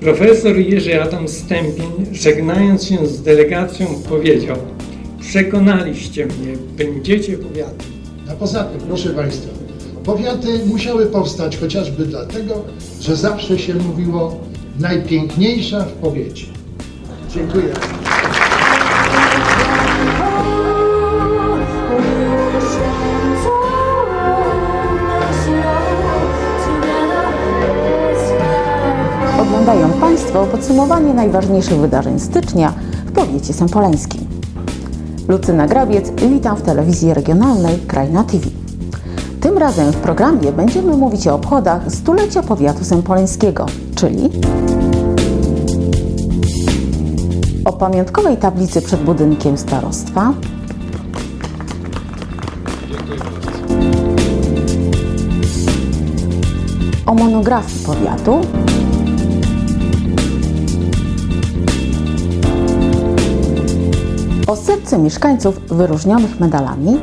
Profesor Jerzy Adam Stępień, żegnając się z delegacją, powiedział Przekonaliście mnie, będziecie powiatem. A poza tym, proszę Państwa, powiaty musiały powstać chociażby dlatego, że zawsze się mówiło najpiękniejsza w powiecie. Dziękuję. Państwo podsumowanie najważniejszych wydarzeń stycznia w powiecie sępoleńskim. Lucyna Grabiec, witam w telewizji regionalnej Krajna TV. Tym razem w programie będziemy mówić o obchodach stulecia powiatu sępoleńskiego, czyli o pamiątkowej tablicy przed budynkiem starostwa, o monografii powiatu, o mieszkańców wyróżnionych medalami,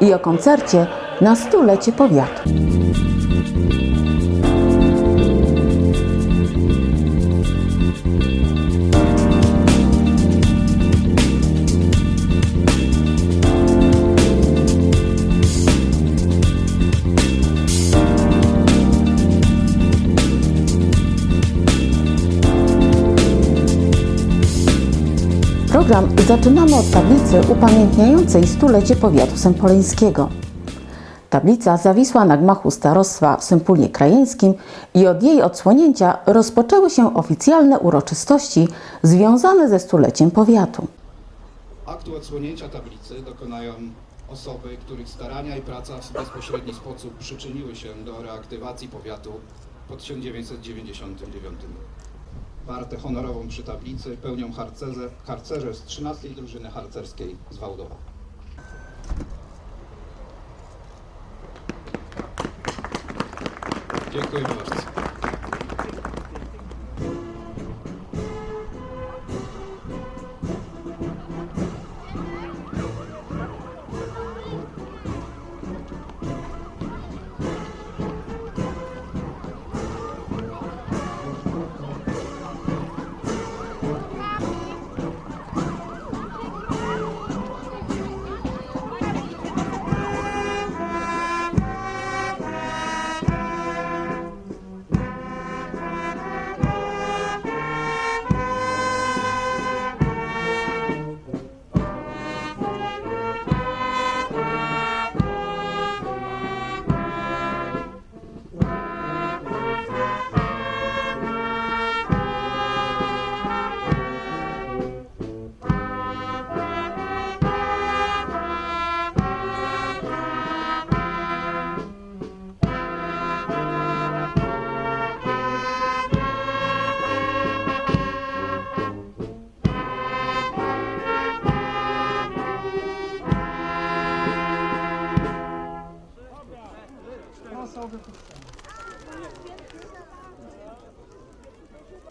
i o koncercie na stulecie powiatu. Program zaczynamy od tablicy upamiętniającej stulecie powiatu sępoleńskiego. Tablica zawisła na gmachu starostwa w Sępólnie Krajeńskim i od jej odsłonięcia rozpoczęły się oficjalne uroczystości związane ze stuleciem powiatu. Aktu odsłonięcia tablicy dokonają osoby, których starania i praca w bezpośredni sposób przyczyniły się do reaktywacji powiatu po 1999. Wartę honorową przy tablicy pełnią harcerze, harcerze z 13 drużyny harcerskiej z Wałdowa. Dziękuję bardzo.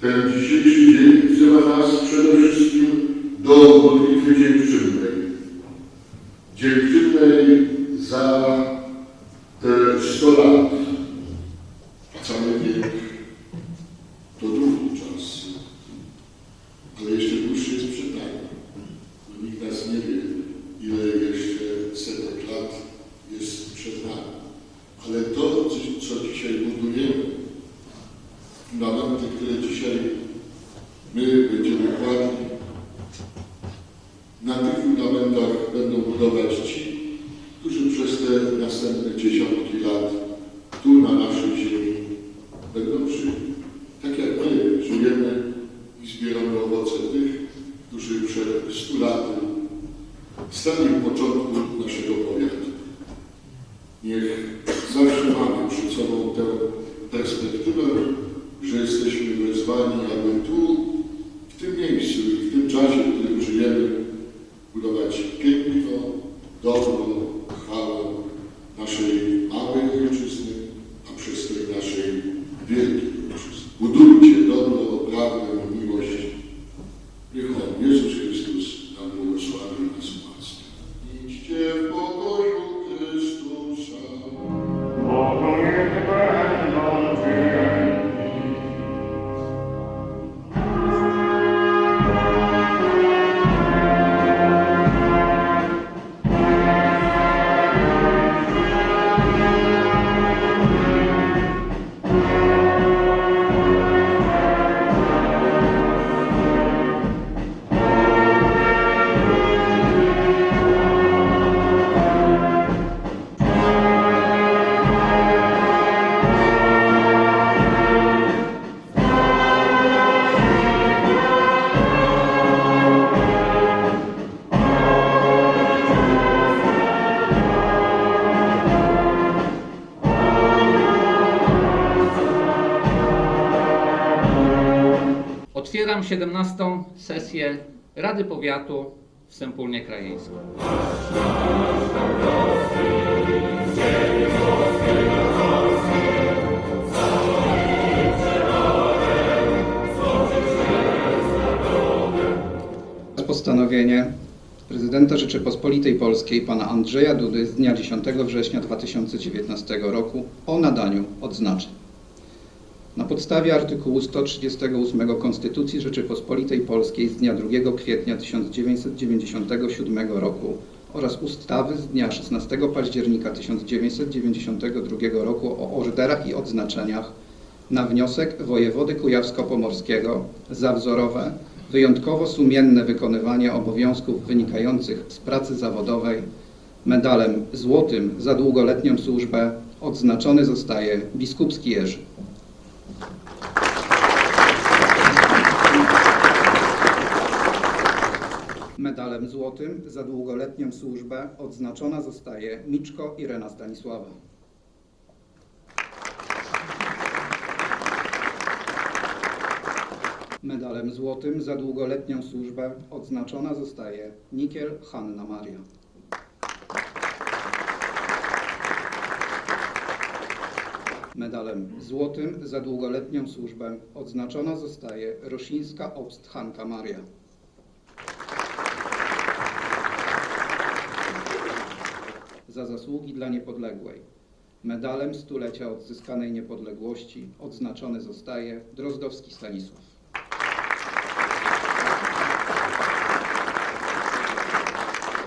Ten dzisiejszy dzień wzywa nas przede wszystkim do modlitwy dziękczynnej. Dziękczynnej za te 100 lat. A cały wiek to długi czas. Ale jeszcze dłuższy jest przed nami. Bo nikt nas nie wie, ile jeszcze setek lat jest przed nami. Ale to, co- co dzisiaj budujemy, fundamenty, które dzisiaj my będziemy kładli, na tych fundamentach będą budować ci, którzy przez te następne dziesiątki lat tu na naszej ziemi będą żyli. Tak jak my żyjemy i zbieramy owoce tych, którzy przed stu laty stali Otwieram 17. sesję Rady Powiatu w Sępólnie Krajeńskim. Postanowienie prezydenta Rzeczypospolitej Polskiej pana Andrzeja Dudy z dnia 10 września 2019 roku o nadaniu odznaczeń. Na podstawie artykułu 138 Konstytucji Rzeczypospolitej Polskiej z dnia 2 kwietnia 1997 roku oraz ustawy z dnia 16 października 1992 roku o orderach i odznaczeniach na wniosek wojewody kujawsko-pomorskiego za wzorowe, wyjątkowo sumienne wykonywanie obowiązków wynikających z pracy zawodowej medalem złotym za długoletnią służbę odznaczony zostaje biskupski Jerzy. Medalem złotym za długoletnią służbę odznaczona zostaje Miczko Irena Stanisława. Medalem złotym za długoletnią służbę odznaczona zostaje Nikiel Hanna Maria. Medalem złotym za długoletnią służbę odznaczona zostaje Rosińska Obst Hanka Maria. Za zasługi dla niepodległej. Medalem stulecia odzyskanej niepodległości odznaczony zostaje Drozdowski Stanisław.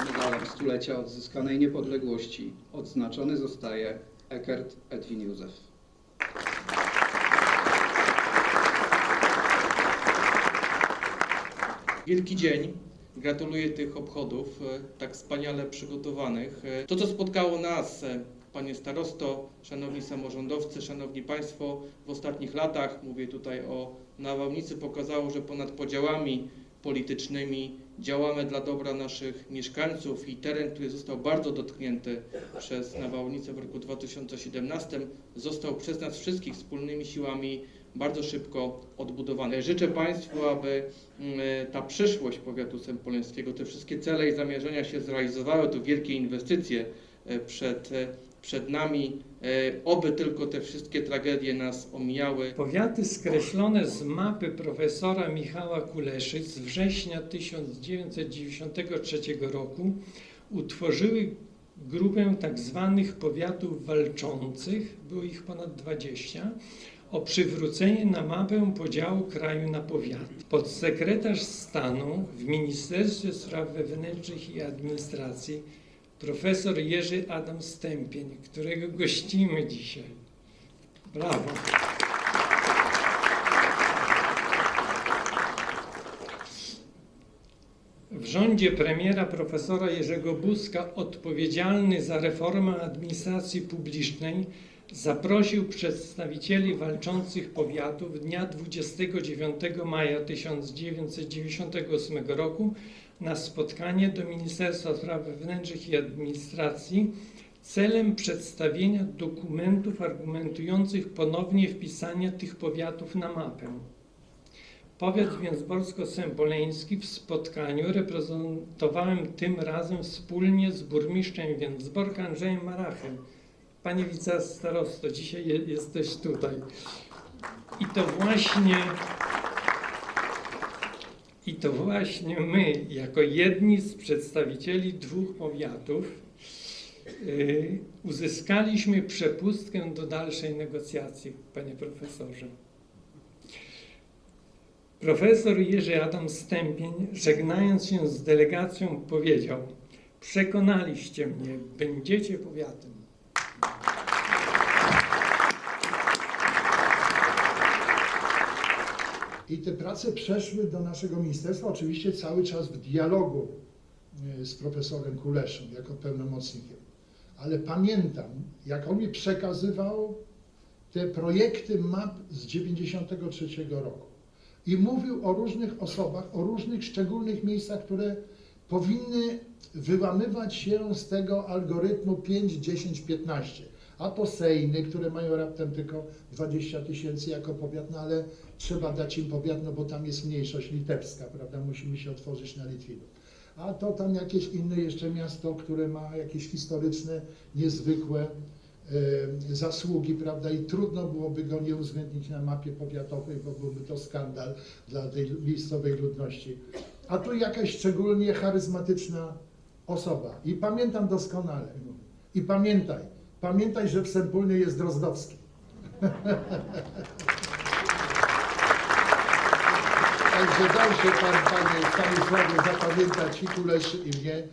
Medalem stulecia odzyskanej niepodległości odznaczony zostaje Eckert Edwin Józef. Wielki dzień. Gratuluję tych obchodów, e, tak wspaniale przygotowanych. E, To, co spotkało nas, e, panie starosto, szanowni samorządowcy, szanowni państwo, w ostatnich latach, mówię tutaj o nawałnicy, pokazało, że ponad podziałami politycznymi działamy dla dobra naszych mieszkańców i teren, który został bardzo dotknięty przez nawałnicę w roku 2017, został przez nas wszystkich wspólnymi siłami bardzo szybko odbudowany. Życzę Państwu, aby mm, ta przyszłość powiatu sępoleńskiego, te wszystkie cele i zamierzenia się zrealizowały, to wielkie inwestycje e, przed, e, przed nami, E, oby tylko te wszystkie tragedie nas omijały. Powiaty skreślone z mapy profesora Michała Kuleszy z września 1993 roku utworzyły grupę tak zwanych powiatów walczących, było ich ponad 20, o przywrócenie na mapę podziału kraju na powiaty. Podsekretarz stanu w Ministerstwie Spraw Wewnętrznych i Administracji profesor Jerzy Adam Stępień, którego gościmy dzisiaj. Brawo. W rządzie premiera profesora Jerzego Buzka odpowiedzialny za reformę administracji publicznej zaprosił przedstawicieli walczących powiatów dnia 29 maja 1998 roku na spotkanie do Ministerstwa Spraw Wewnętrznych i Administracji celem przedstawienia dokumentów argumentujących ponownie wpisanie tych powiatów na mapę. Powiat więcborsko-sępoleński w spotkaniu reprezentowałem tym razem wspólnie z burmistrzem Więcborka Andrzejem Marachem. Panie wicestarosto, dzisiaj je- jesteś tutaj. I to właśnie i to właśnie my, jako jedni z przedstawicieli dwóch powiatów, yy, uzyskaliśmy przepustkę do dalszej negocjacji, panie profesorze. Profesor Jerzy Adam Stępień, żegnając się z delegacją, powiedział: Przekonaliście mnie, będziecie powiatem. I te prace przeszły do naszego ministerstwa, oczywiście cały czas w dialogu e, z profesorem Kuleszem jako pełnomocnikiem. Ale pamiętam, jak on mi przekazywał te projekty map z 93 roku i mówił o różnych osobach, o różnych szczególnych miejscach, które powinny wyłamywać się z tego algorytmu 5, 10, 15. a to Sejny, które mają raptem tylko 20 tysięcy jako powiat, no ale trzeba dać im powiat, no bo tam jest mniejszość litewska, prawda, musimy się otworzyć na Litwinów. A to tam jakieś inne jeszcze miasto, które ma jakieś historyczne, niezwykłe e, zasługi, prawda, i trudno byłoby go nie uwzględnić na mapie powiatowej, bo byłby to skandal dla tej miejscowej ludności. A tu jakaś szczególnie charyzmatyczna osoba. I pamiętam doskonale. I pamiętaj, pamiętaj, że w Sępólnie jest Drozdowski. Także dał się Pan, Panie Stanisławie, zapamiętać i Kuleszy i mnie.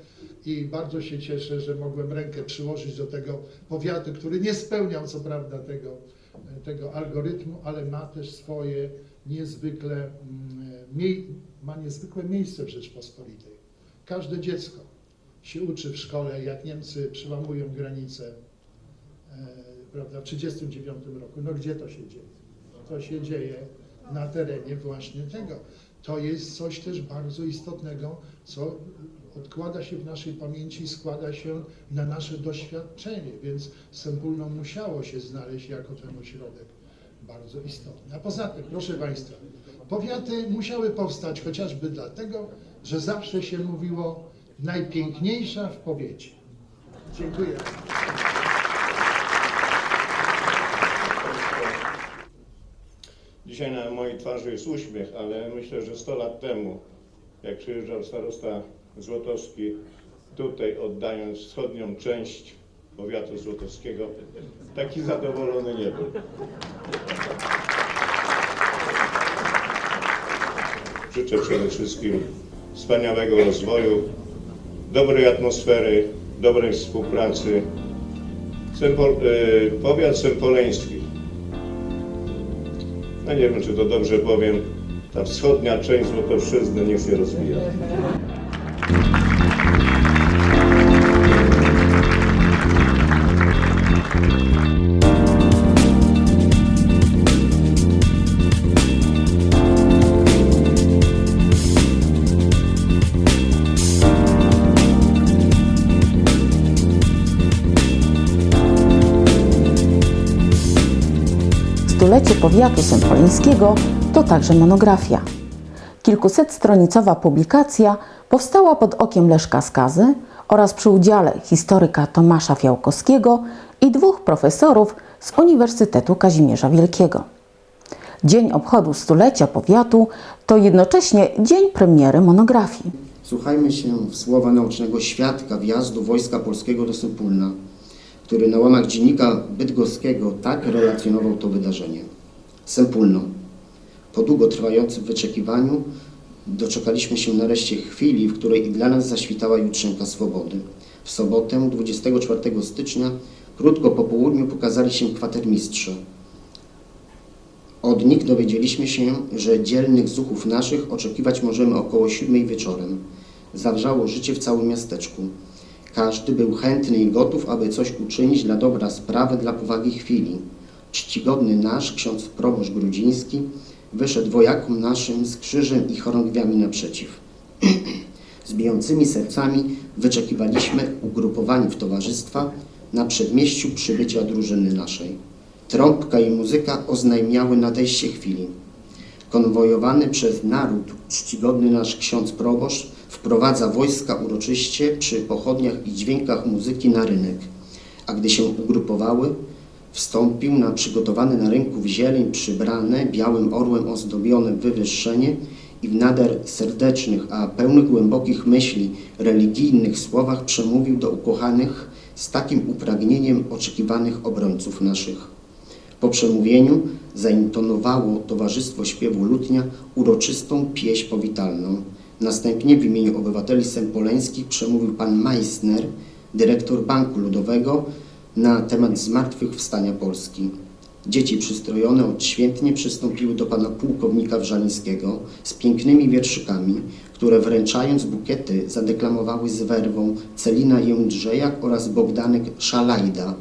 I bardzo się cieszę, że mogłem rękę przyłożyć do tego powiatu, który nie spełniał co prawda tego, tego algorytmu, ale ma też swoje niezwykle, mm, ma niezwykłe miejsce w Rzeczpospolitej. Każde dziecko się uczy w szkole, jak Niemcy przełamują granicę, e, prawda, w 1939 roku. No gdzie to się dzieje? To się dzieje na terenie właśnie tego. To jest coś też bardzo istotnego, co odkłada się w naszej pamięci, składa się na nasze doświadczenie, więc Sępólno musiało się znaleźć jako ten ośrodek bardzo istotny. A poza tym, proszę Państwa, powiaty musiały powstać chociażby dlatego, że zawsze się mówiło najpiękniejsza w powiecie. Dziękuję. Dzisiaj na mojej twarzy jest uśmiech, ale myślę, że 100 lat temu, jak przyjeżdżał starosta Złotowski, tutaj oddając wschodnią część powiatu złotowskiego, taki zadowolony nie był. Życzę przede wszystkim wspaniałego rozwoju, dobrej atmosfery, dobrej współpracy. Sępol, y, powiat sępoleński no nie wiem, czy to dobrze powiem, ta wschodnia część Złotowszczyzny niech się rozwija. Powiatu sępoleńskiego to także monografia. Kilkusetstronicowa publikacja powstała pod okiem Leszka Skazy oraz przy udziale historyka Tomasza Fiałkowskiego i dwóch profesorów z Uniwersytetu Kazimierza Wielkiego. Dzień obchodu stulecia powiatu to jednocześnie dzień premiery monografii. Słuchajmy się w słowa naucznego świadka wjazdu Wojska Polskiego do Sępólna, który na łamach dziennika bydgoskiego tak relacjonował to wydarzenie. Sępólno. Po długo trwającym wyczekiwaniu doczekaliśmy się nareszcie chwili, w której i dla nas zaświtała jutrzenka swobody. W sobotę, 24 stycznia, krótko po południu pokazali się kwatermistrze. Od nich dowiedzieliśmy się, że dzielnych zuchów naszych oczekiwać możemy około siódmej wieczorem. Zawrzało życie w całym miasteczku. Każdy był chętny i gotów, aby coś uczynić dla dobra sprawy, dla powagi chwili. Czcigodny nasz ksiądz proboszcz grudziński wyszedł wojakom naszym z krzyżem i chorągwiami naprzeciw. Z bijącymi sercami wyczekiwaliśmy ugrupowani w towarzystwa na przedmieściu przybycia drużyny naszej. Trąbka i muzyka oznajmiały nadejście chwili. Konwojowany przez naród czcigodny nasz ksiądz proboszcz wprowadza wojska uroczyście przy pochodniach i dźwiękach muzyki na rynek. A gdy się ugrupowały, wstąpił na przygotowane na rynku w zieleń przybrane, białym orłem ozdobione wywyższenie i w nader serdecznych, a pełnych głębokich myśli, religijnych słowach przemówił do ukochanych z takim upragnieniem oczekiwanych obrońców naszych. Po przemówieniu zaintonowało Towarzystwo Śpiewu Lutnia uroczystą pieśń powitalną. Następnie w imieniu obywateli sępoleńskich przemówił pan Meissner, dyrektor Banku Ludowego, na temat zmartwychwstania Polski. Dzieci przystrojone odświętnie przystąpiły do pana pułkownika Wrzalińskiego z pięknymi wierszykami, które wręczając bukiety zadeklamowały z werwą Celina Jędrzejak oraz Bogdanek Szalajda,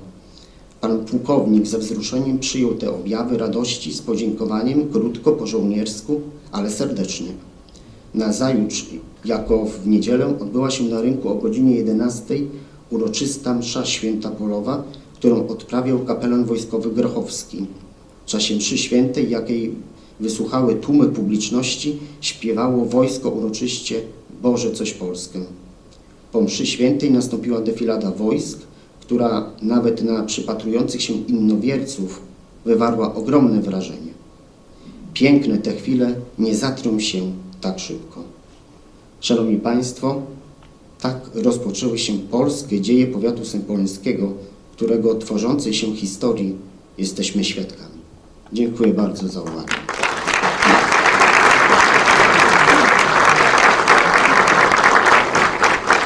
Pan pułkownik ze wzruszeniem przyjął te objawy radości z podziękowaniem, krótko po żołniersku, ale serdecznie. Nazajutrz, jako w niedzielę, odbyła się na rynku o godzinie 11 uroczysta msza święta polowa, którą odprawiał kapelan wojskowy Grochowski. W czasie mszy świętej, jakiej wysłuchały tłumy publiczności, śpiewało wojsko uroczyście Boże coś Polskę. Po mszy świętej nastąpiła defilada wojsk, która nawet na przypatrujących się innowierców wywarła ogromne wrażenie. Piękne te chwile nie zatrą się tak szybko. Szanowni Państwo, tak rozpoczęły się polskie dzieje powiatu sępoleńskiego, którego tworzącej się historii jesteśmy świadkami. Dziękuję bardzo za uwagę.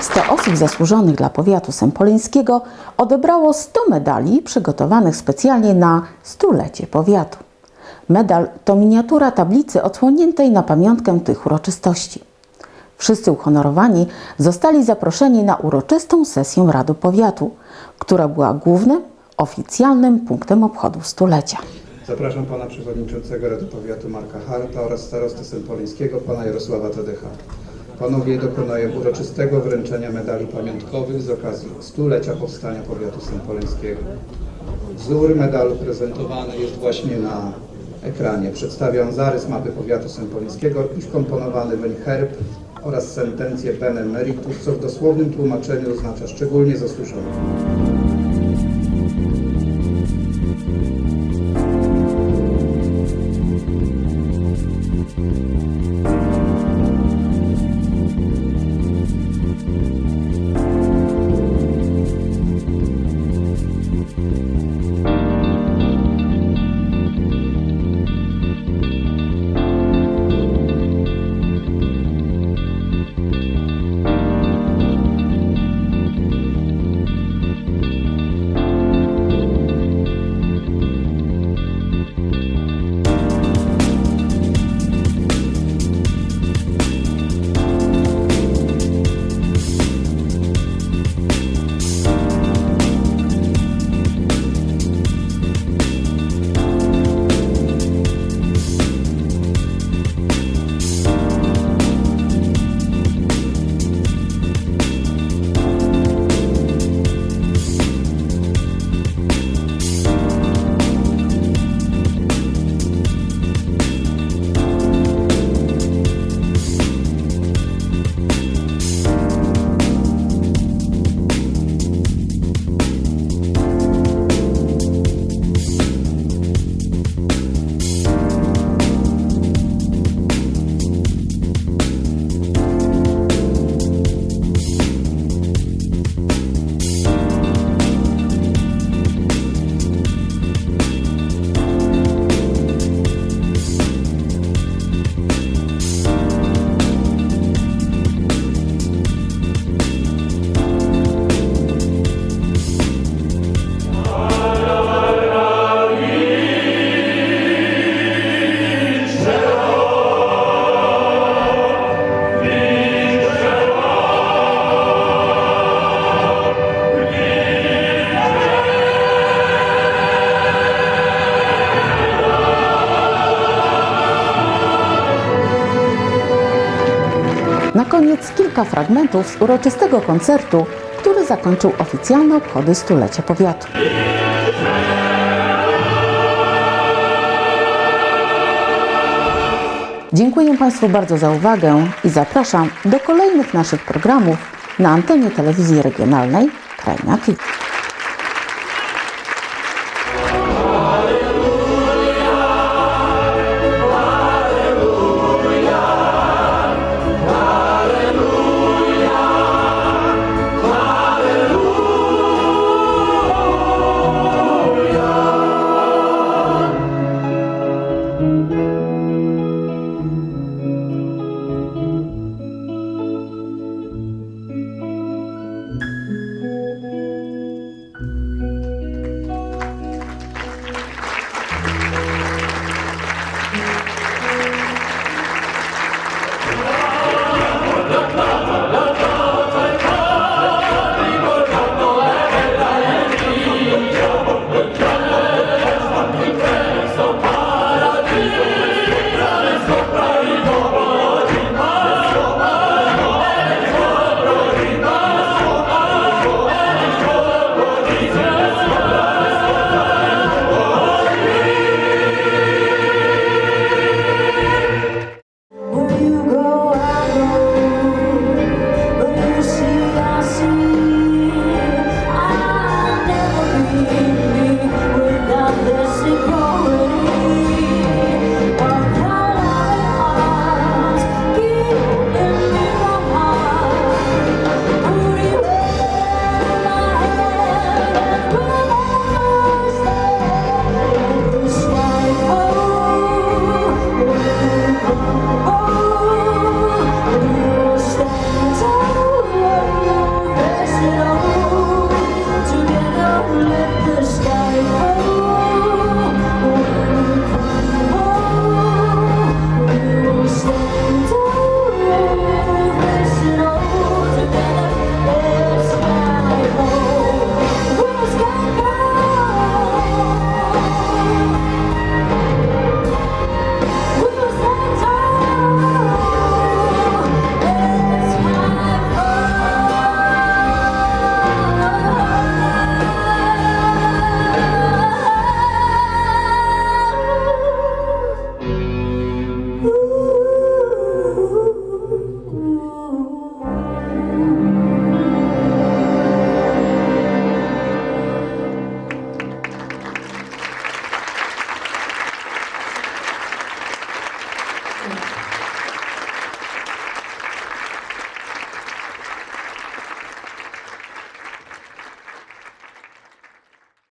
Sto osób zasłużonych dla powiatu sępoleńskiego odebrało 100 medali przygotowanych specjalnie na stulecie powiatu. Medal to miniatura tablicy odsłoniętej na pamiątkę tych uroczystości. Wszyscy uhonorowani zostali zaproszeni na uroczystą sesję Rady Powiatu, która była głównym, oficjalnym punktem obchodu stulecia. Zapraszam pana przewodniczącego Rady Powiatu Marka Harta oraz starostę sępoleńskiego pana Jarosława Tadecha. Panowie dokonają uroczystego wręczenia medali pamiątkowych z okazji stulecia powstania powiatu sępoleńskiego. Wzór medalu prezentowany jest właśnie na ekranie. Przedstawia on zarys mapy powiatu sępoleńskiego i wkomponowany weń herb oraz sentencję bene meritus, co w dosłownym tłumaczeniu oznacza szczególnie zasłużony. Fragmentów z uroczystego koncertu, który zakończył oficjalne obchody stulecia powiatu. Dziękuję Państwu bardzo za uwagę i zapraszam do kolejnych naszych programów na antenie telewizji regionalnej Krajna TV.